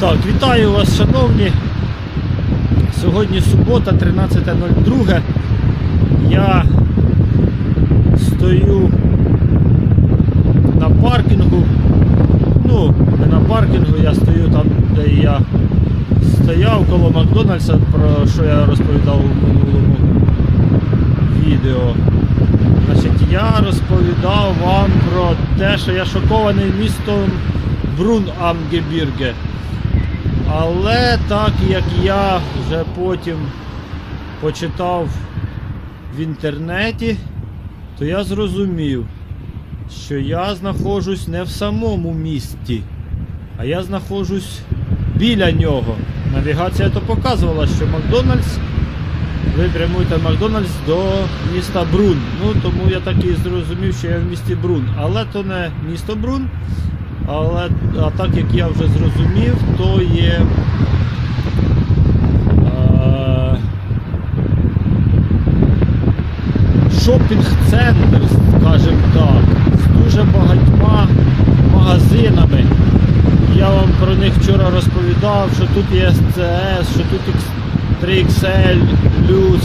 Так, вітаю вас, шановні. Сьогодні субота, 13.02. Я стою на паркінгу. Ну, не на паркінгу, я стою там, де я стояв коло Макдональдса, про що я розповідав у минулому відео. Значить, я розповідав вам про те, що я шокований містом Брун Амгебірге. Але так як я вже потім почитав в інтернеті, то я зрозумів, що я знаходжусь не в самому місті, а я знаходжусь біля нього. Навігація то показувала, що Макдональдс, ви прямуєте Макдональдс до міста Брун. Ну тому я так і зрозумів, що я в місті Брун. Але то не місто Брун. Але а так як я вже зрозумів, то є е, шопінг-центр, скажімо так, з дуже багатьма магазинами. Я вам про них вчора розповідав, що тут є СЦС, що тут 3XL плюс.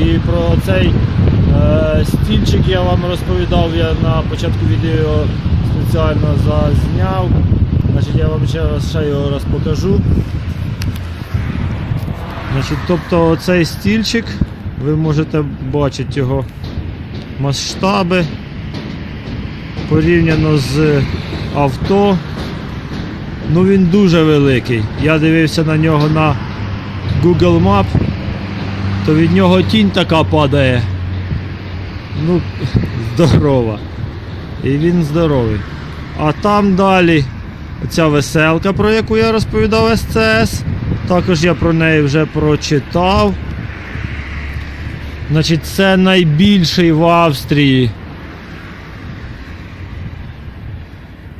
І про цей е, стільчик я вам розповідав, я на початку відео спеціально зазняв. Значить, я вам ще раз ще його раз покажу. Значить, тобто цей стільчик, ви можете бачити його масштаби порівняно з авто. Ну він дуже великий. Я дивився на нього на Google Map, то від нього тінь така падає. Ну, здорова. І він здоровий. А там далі ця веселка, про яку я розповідав СЦС. Також я про неї вже прочитав. Значить, це найбільший в Австрії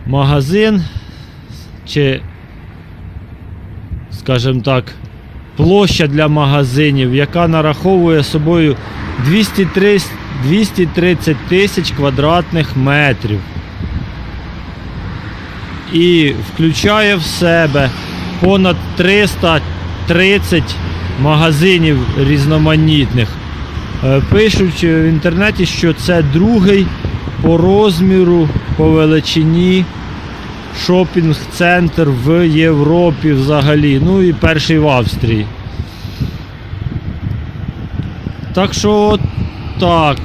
магазин. Чи, скажімо так, площа для магазинів, яка нараховує собою 230 тисяч квадратних метрів. І включає в себе понад 330 магазинів різноманітних. Е, Пишуть в інтернеті, що це другий по розміру, по величині шопінг-центр в Європі взагалі. Ну і перший в Австрії. Так що так.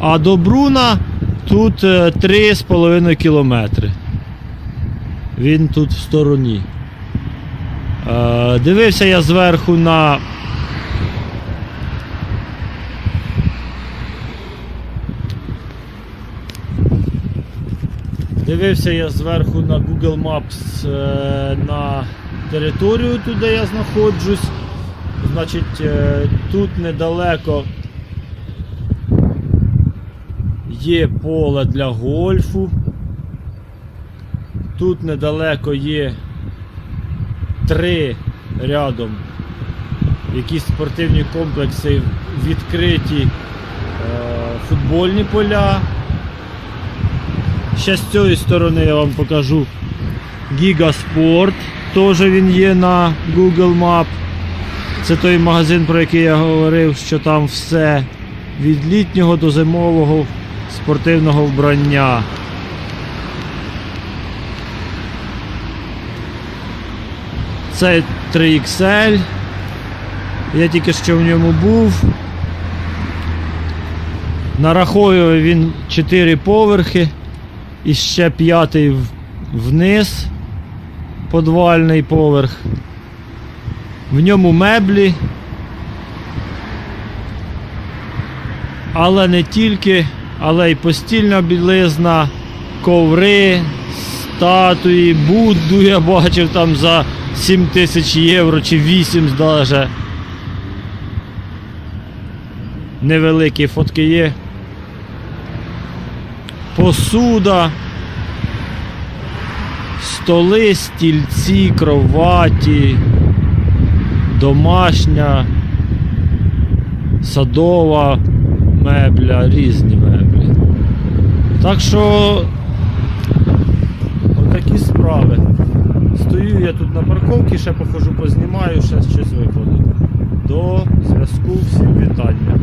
А до Бруна тут е, 3,5 кілометри. Він тут в стороні. Е, Дивився я зверху на. Дивився я зверху на Google Maps е, на територію, тут де я знаходжусь. Значить, е, тут недалеко є поле для гольфу. Тут недалеко є три рядом якісь спортивні комплекси, відкриті е, футбольні поля. Ще з цієї сторони я вам покажу Гігаспорт. Теж він є на Google Map. Це той магазин, про який я говорив, що там все від літнього до зимового спортивного вбрання. Це 3XL. Я тільки що в ньому був. Нараховує він 4 поверхи і ще п'ятий вниз, подвальний поверх. В ньому меблі. Але не тільки, але й постільна білизна, коври, статуї, Будду я бачив там за 7 тисяч євро чи 8 даже. Невеликі фотки є. Посуда, столи, стільці, кроваті, домашня, садова мебля, різні меблі. Так що отакі справи. Я тут на парковці, ще походжу, познімаю, ще щось викладу. До зв'язку, всім вітання.